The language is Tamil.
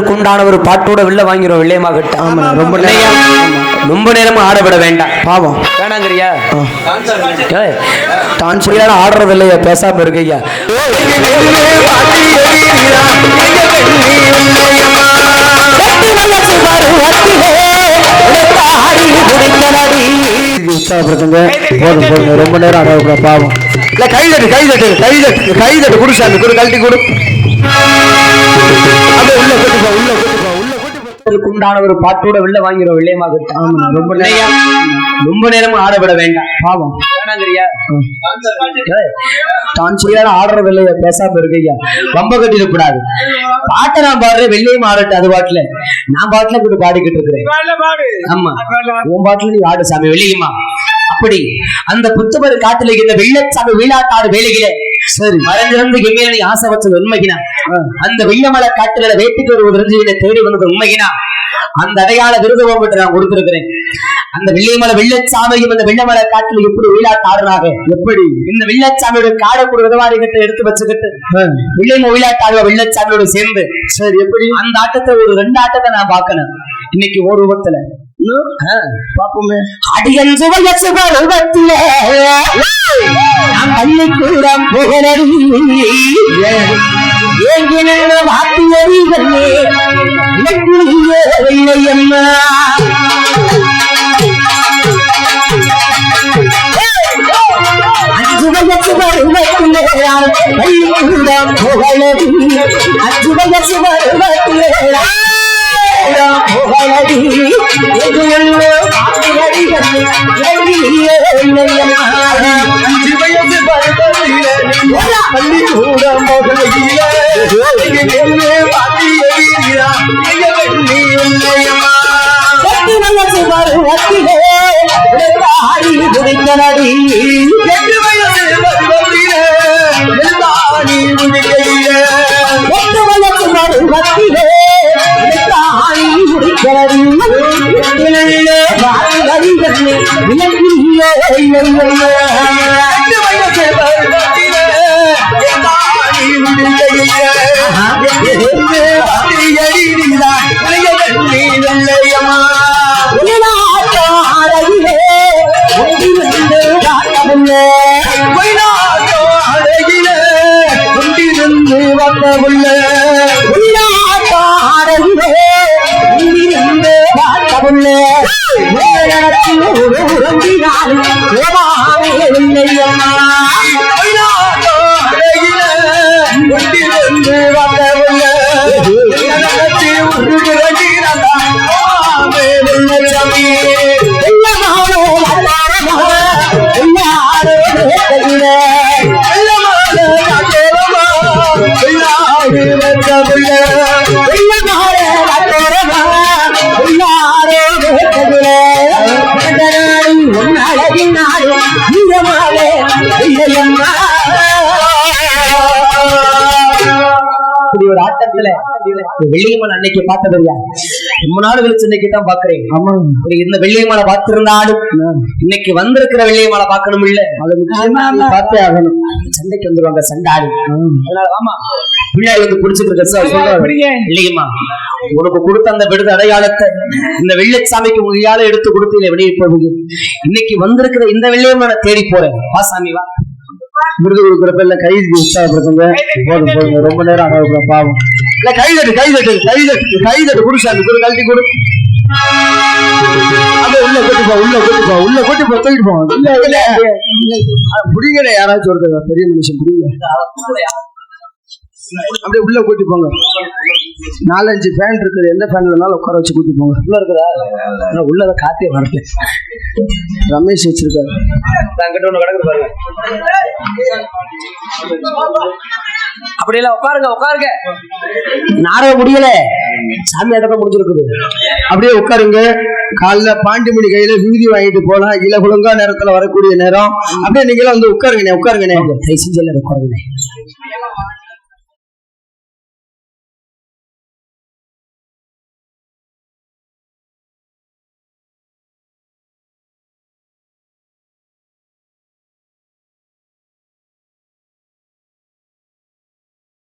அதற்கு உண்டான ஒரு பாட்டோட வெளில வாங்கிறோம் வெள்ளையமா கிட்ட. ஆமா, ரொம்ப? ரொம்ப நேரமா ஆடப்பட வேண்டாம். பாவம். வேணாங்கிறியா? டான்ஸ் புரியாத ஆடுறது இல்லையா பேசாம இருக்கையா உற்சாகப்படுத்துங்க. போதும் போதும். ரொம்ப நேரம் அடக்கூட பாவம். இல்ல கை தட்டு கை தட்டு கை தட்டு கை தட்டு குடு சாமி குடு கழட்டி கொடு. அப்படியே உள்ள அதற்கு உண்டான ஒரு பாட்டோட வெளில வாங்கிறோம் வெள்ளையமா ரொம்ப இல்லையா? ரொம்ப நேரமா ஆடப்பட வேண்டாம். பாவம். டான்ஸ் புரியாத ஆடுறது இல்லையா பேசாம இருக்கையா ரொம்ப கட்டிட கூடாது பாட்டை நான் பாடுறேன் வெள்ளையும் ஆடட்டு அது பாட்டுல. நான் பாட்டுல கூட பாடிக்கிட்டு இருக்கிறேன். ஆமா. உன் பாட்டுல நீ ஆடு சாமி வெளியுமா அப்படி அந்த புத்தவர் காட்டுல இருந்த வெள்ளச்சாமி வீணாட்டாடு வேலைகளே சரி. மறைஞ்சிருந்து எம்மையில நீ ஆசை வச்சது உண்மைகினா. அந்த வெள்ளமலை காட்டுல வேட்டுக்கு ஒரு தெரிஞ்சு தேடி வந்தது உண்மைகினா. அந்த அடையாள விருதுவம் மட்டும் நான் கொடுத்திருக்கிறேன். அந்த வெள்ளிமலை வெள்ளச்சாமியும் அந்த வெள்ளமலை காட்டுல எப்படி வீழாட்டாடுறாங்க எப்படி? இந்த வெள்ளச்சாமியோட காடை கூட விதவாரி கிட்ட எடுத்து வச்சுக்கிட்டு வெள்ளைம வீழாட்டாடுவ வெள்ளச்சாமியோட சேர்ந்து சரி எப்படி? அந்த ஆட்டத்தை ஒரு ரெண்டு ஆட்டத்தை நான் பார்க்கணும். இன்னைக்கு ஒரு ரூபத்துல. பாப்போமே அடியன் சுவைய நான் பள்ளிக்கூடம் புகழடி ஏங்கின வாத்தியறிகளே இலக்கிய வெள்ளையம்மா அச்சுவைய புகழடி புகழடி வெள்ளி உண்மையம்மா கட்டி மனசு பருவத்திலே ஆடி குடிக்கனடி எட்டு வயசு பருவத்திலே எல்லாணி முடிக்கையிலே எட்டு வயசு பருவத்திலே ஆடி குடிக்கனடி வாரிகளிலே விலகியே ஆட்டத்துல வெள்ளியம்மன் அன்னைக்கு பார்த்ததில்ல ரொம்ப நாள் கழிச்சு இன்னைக்கு தான் பாக்குறேன் ஆமா இந்த வெள்ளியம்மனை பார்த்திருந்தாலும் இன்னைக்கு வந்திருக்கிற வெள்ளியம்மனை பார்க்கணும் இல்ல அது பார்த்தே ஆகணும். சண்டைக்கு வந்துருவாங்க சண்டாடி அதனால ஆமா பிள்ளைகள் வந்து குடிச்சிட்டு இருக்க சார். சொல்றாரு. இல்லையம்மா உனக்கு கொடுத்த அந்த விடுத அடையாளத்தை இந்த வெள்ளச்சாமிக்கு உங்களால எடுத்து கொடுத்து வெளியே போகுது. இன்னைக்கு வந்திருக்கிற இந்த வெள்ளையம்மனை தேடி போறேன். வா சாமி வா. விருது கொடுக்குறப்ப இல்ல கை உற்சாகப்படுத்துங்க போதும் போதும். ரொம்ப நேரம் அடக்கூட பாவம். இல்ல கை தட்டு கை தட்டு கை தட்டு கை தட்டு குடு சாமி குடு கழட்டி கொடு. உள்ள கூட்டி போ உள்ள கூட்டி போ உள்ள கூட்டி போ தூக்கிட்டு போ. இல்ல இல்ல புடிங்கடா யாராச்சும் ஒருத்தர் பெரிய மனுஷன் புடிங்க. அப்படியே உள்ள கூட்டி போங்க. நாலஞ்சு ஃபேன் இருக்குது எந்த ஃபேன் வேணாலும் உட்கார வச்சு கூட்டி போங்க. உள்ள இருக்குதா? உள்ளத காத்தே வரல. ரமேஷ் வச்சிருக்காரு. அங்கிட்ட ஒண்ணு கிடக்குது பாருங்க. அப்படியெல்லாம் உட்காருங்க உட்காருங்க. நாடக முடியல. சாமி அடக்கம் முடிஞ்சிருக்குது. அப்படியே உட்காருங்க. காலைல பாண்டிமணி கையில விபூதி வாங்கிட்டு போலாம். இல்ல ஒழுங்கா நேரத்துல வரக்கூடிய நேரம். அப்படியே நீங்களும் வந்து உட்காருங்கண்ணே உட்காருங்கண்ணே. தயவு செஞ்சு உட்காருங்க